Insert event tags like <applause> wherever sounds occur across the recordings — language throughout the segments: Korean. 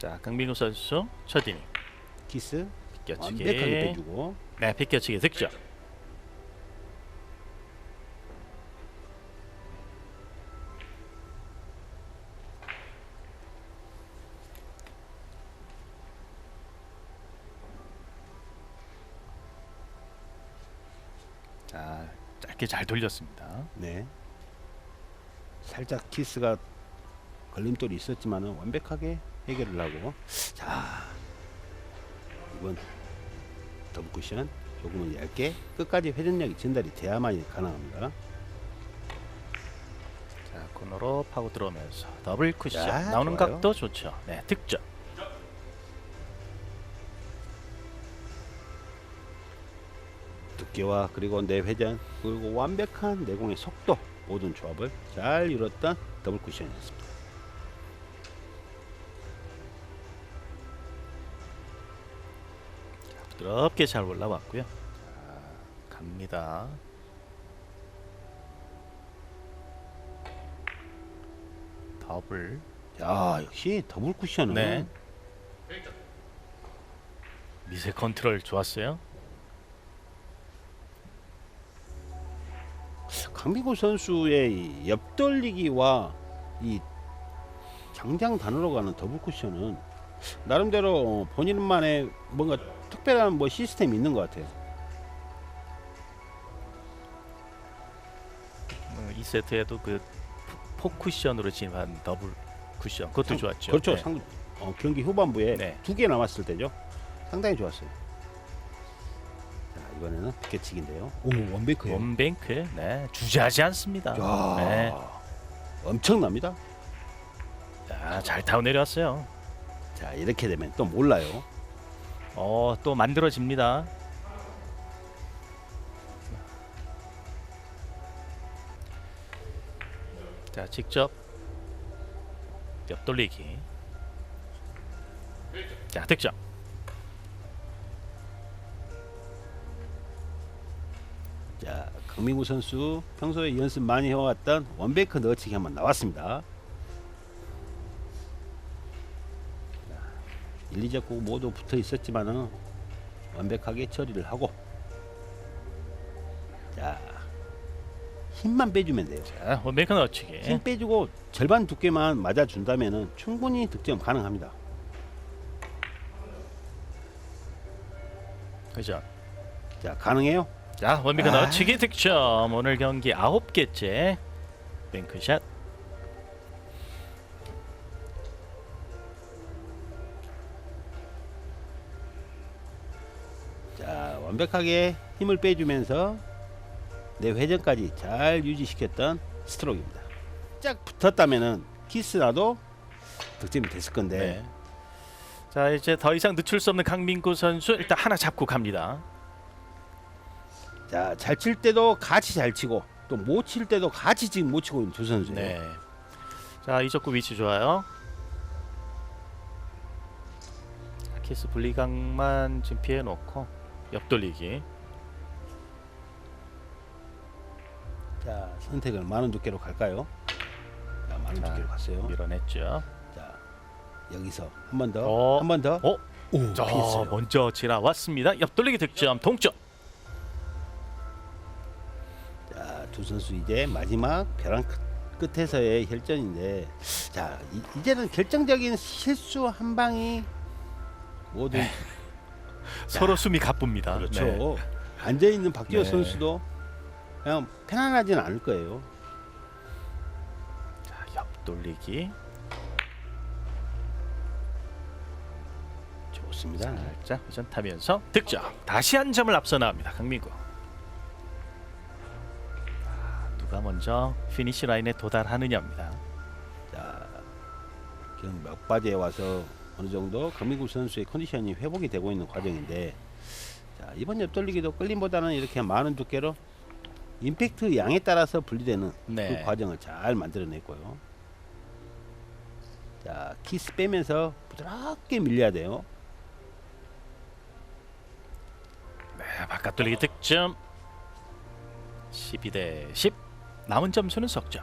자, 강민우 선수 첫 이닝 키스 비껴치기. 완벽하게 빼주고 네, 비껴치기 득점. 자, 짧게 잘 돌렸습니다. 네 살짝 키스가 걸림돌이 있었지만은 완벽하게 해결을 하고 자 이번 더블 쿠션 조금은 얇게 끝까지 회전력이 전달이 돼야만이 가능합니다. 자, 코너로 파고 들어오면서 더블 쿠션 야, 나오는 좋아요. 각도 좋죠. 네, 득점. 두께와 그리고 내 회전 그리고 완벽한 내공의 속도 모든 조합을 잘 이뤘던 더블 쿠션이었습니다. 부드럽게 잘 올라왔고요. 자, 갑니다. 더블. 야 역시 더블 쿠션은 네. 미세 컨트롤 좋았어요. 강민구 선수의 이 옆돌리기와 이 장장 단으로 가는 더블 쿠션은 나름대로 본인만의 뭔가 특별한 뭐 시스템이 있는 것 같아요. 어, 이 세트에도 그 포 쿠션으로 진입한 더블 쿠션 그것도 상- 좋았죠. 그렇죠. 네. 상, 어, 경기 후반부에 네. 두개 남았을 때죠. 상당히 좋았어요. 자 이번에는 개치기인데요. 오 완벽해요. 원뱅크, 네, 주저하지 않습니다. 야 네, 엄청납니다. 자, 잘 타고 내려왔어요. 자 이렇게 되면 또 몰라요. 어, 또 만들어집니다. 자, 직접 옆돌리기. 자, 득점. 자 강민구 선수 평소에 연습 많이 해왔던 원베이크 넣어치기 한번 나왔습니다. 1, 2잡고 모두 붙어 있었지만은 완벽하게 처리를 하고 자 힘만 빼주면 돼요. 자, 원메이커 넣치기. 힘 빼주고 절반 두께만 맞아준다면은 충분히 득점 가능합니다. 그죠? 자 가능해요? 자, 원메이커 아. 넣치기 득점. 오늘 경기 아홉 개째 뱅크샷. 완벽하게 힘을 빼주면서 내 회전까지 잘 유지시켰던 스트로크입니다. 짝 붙었다면은 키스라도 득점이 됐을 건데 네. 자, 이제 더 이상 늦출 수 없는 강민구 선수 일단 하나 잡고 갑니다. 자 잘 칠 때도 같이 잘 치고 또 못 칠 때도 같이 지금 못 치고 있는 두 선수예요. 네. 자 이적구 위치 좋아요. 자, 키스 분리각만 지금 피해 놓고 옆돌리기. 자 선택을 많은 두께로 갈까요? 자 자, 두께로 갔어요. 밀어냈죠. 자 여기서 한 번 더, 어. 한번 더. 어? 오, 자 피했어요. 먼저 지나왔습니다. 옆돌리기 득점 동점. 자, 두 선수 이제 마지막 벼랑 끝- 끝에서의 혈전인데, 자 이, 이제는 결정적인 실수 한 방이 모두 <laughs> 서로 숨이 가쁩니다. 그렇죠. 네. 앉아 있는 박지호 네. 선수도 그냥 편안하지는 않을 거예요. 자 옆 돌리기. 좋습니다. 살짝 회전 타면서 득점. 다시 한 점을 앞서 나갑니다. 강민구. 아, 누가 먼저 피니시 라인에 도달하느냐입니다. 자, 지금 막바지에 와서 어느 정도 강민구 선수의 컨디션이 회복이 되고 있는 과정인데, 자 이번 옆돌리기도 끌림보다는 이렇게 많은 두께로 임팩트 양에 따라서 분리되는 네. 그 과정을 잘 만들어냈고요. 자 키스 빼면서 부드럽게 밀려야 돼요. 네, 바깥 돌리기 득점. 12 대 10. 남은 점수는 석점.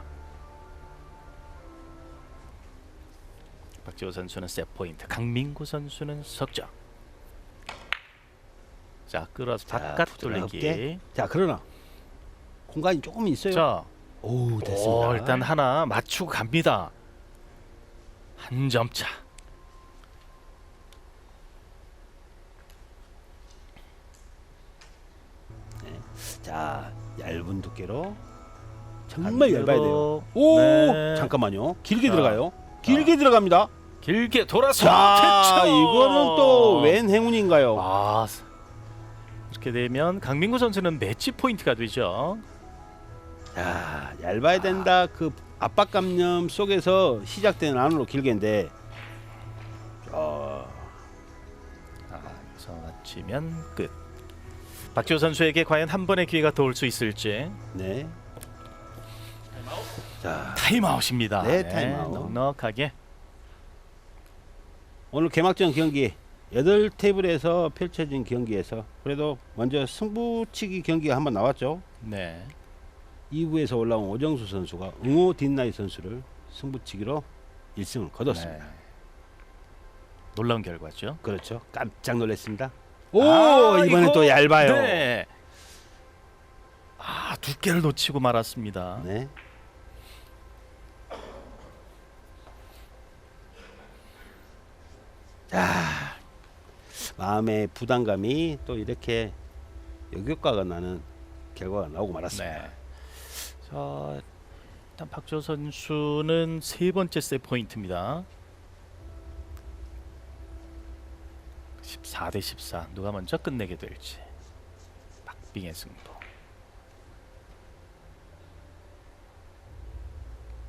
박지호 선수는 세 포인트, 강민구 선수는 석점. 자, 끌어서 자, 바깥. 돌리기. 자 그러나 공간이 조금 있어요. 자, 오 됐습니다. 오, 일단 하나 맞추고 갑니다. 한 점 차. 자 얇은 두께로 정말 얇아야 돼요. 오 네. 잠깐만요. 길게 자. 들어가요. 길게 들어갑니다. 길게 돌아서 자 퇴쳐! 이거는 또 웬 행운인가요? 아, 이렇게 되면 강민구 선수는 매치 포인트가 되죠. 자 얇아야 된다. 그 압박 감염 속에서 시작되는 안으로 길게인데. 자, 아, 여기서 맞히면 끝. 박지호 선수에게 과연 한 번의 기회가 더 올 수 있을지 네. 자 타임아웃입니다. 네, 타임아웃. 넉넉하게 오늘 개막전 경기 여덟 테이블에서 펼쳐진 경기에서 그래도 먼저 승부치기 경기가 한번 나왔죠. 네. 2부에서 올라온 오정수 선수가 응호 딘나이 선수를 승부치기로 1승을 거뒀습니다. 네. 놀라운 결과죠. 그렇죠. 깜짝 놀랐습니다. 오 아, 이번엔 이거- 또 얇아요. 네. 아, 두께를 놓치고 말았습니다. 네. 자 마음의 부담감이 또 이렇게 역효과가 나는 결과가 나오고 말았습니다. 네. 자, 일단 박지호 선수는 세 번째 세 포인트입니다. 14 대 14 누가 먼저 끝내게 될지 박빙의 승부.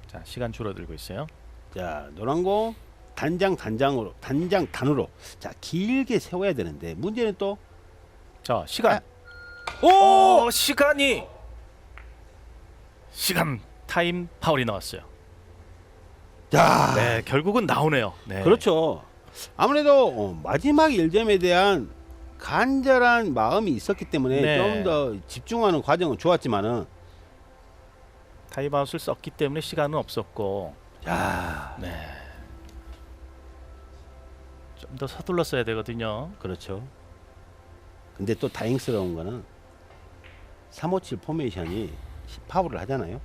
자 시간 줄어들고 있어요. 자 노란 공 단장 단장으로 단장 단으로 자 길게 세워야 되는데 문제는 또 자 시간. 아. 오! 오 시간이 시간 타임 파울이 나왔어요. 자네 결국은 나오네요. 네. 그렇죠. 아무래도 어, 마지막 1점에 대한 간절한 마음이 있었기 때문에 네. 좀 더 집중하는 과정은 좋았지만은 타임아웃을 썼기 때문에 시간은 없었고 자 네. 좀 더 서둘러 써야 되거든요. 그렇죠. 근데 또 다행스러운 거는 357 포메이션이 파울을 하잖아요.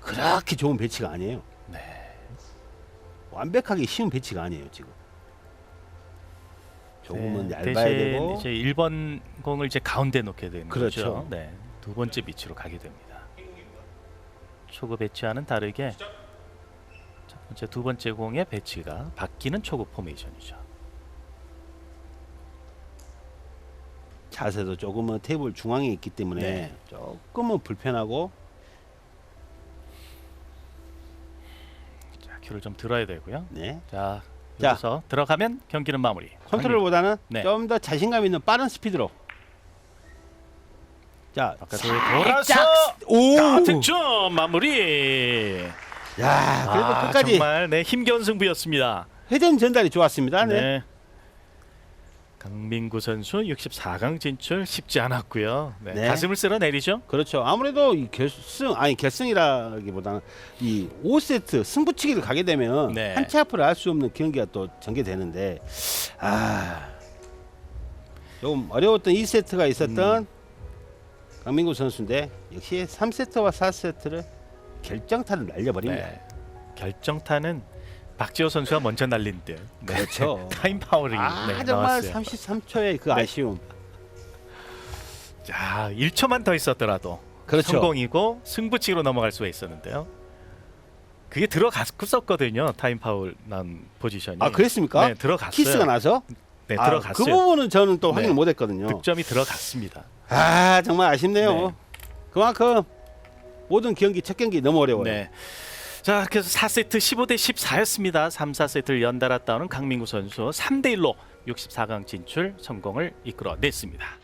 그렇게 좋은 배치가 아니에요. 네. 완벽하게 쉬운 배치가 아니에요 지금. 조금은 네, 얇아야 되고 이제 1번 공을 이제 가운데 놓게 되는 그렇죠. 거죠. 네. 두 번째 위치로 가게 됩니다. 초구 배치와는 다르게 첫 번째 두 번째 공의 배치가 바뀌는 초구 포메이션이죠. 자세도 조금은 테이블 중앙에 있기 때문에 네. 조금은 불편하고 자, 큐를 좀 들어야 되고요. 네. 자, 자. 여기서 들어가면 경기는 마무리. 컨트롤보다는 네. 좀 더 자신감 있는 빠른 스피드로. 자, 바깥으로 돌아서 오, 아, 득점 마무리. 야, 그래도 아, 끝까지 정말 네 힘겨운 승부였습니다. 회전 전달이 좋았습니다. 네. 네. 강민구 선수 64강 진출 쉽지 않았고요. 네. 네. 가슴을 쓸어 내리죠. 그렇죠. 아무래도 이 결승 아니 결승이라기보다는 이 5세트 승부치기를 가게 되면 네. 한치 앞을 알 수 없는 경기가 또 전개되는데 아 조금 어려웠던 2세트가 있었던 음. 강민구 선수인데 역시 3세트와 4세트를 결정타를 날려버립니다. 네. 결정타는 박지호 선수가 먼저 날린 듯. 네. 그렇죠. <laughs> 타임 파울이 아 네, 정말 나왔어요. 33초의 그 네. 아쉬움. 자, 1초만 더 있었더라도 그렇죠. 성공이고 승부치기로 넘어갈 수가 있었는데요. 그게 들어갔었거든요. 타임 파울 난 포지션이. 아 그랬습니까? 네, 들어갔어요. 키스가 나서 네, 아, 들어갔어요. 그 부분은 저는 또 네. 확인을 못했거든요. 득점이 들어갔습니다. 아 정말 아쉽네요. 네. 그만큼 모든 경기 첫 경기 너무 어려워요. 네. 자, 그래서 4세트 15대 14였습니다. 3, 4세트를 연달아 따오는 강민구 선수 3대 1로 64강 진출 성공을 이끌어냈습니다.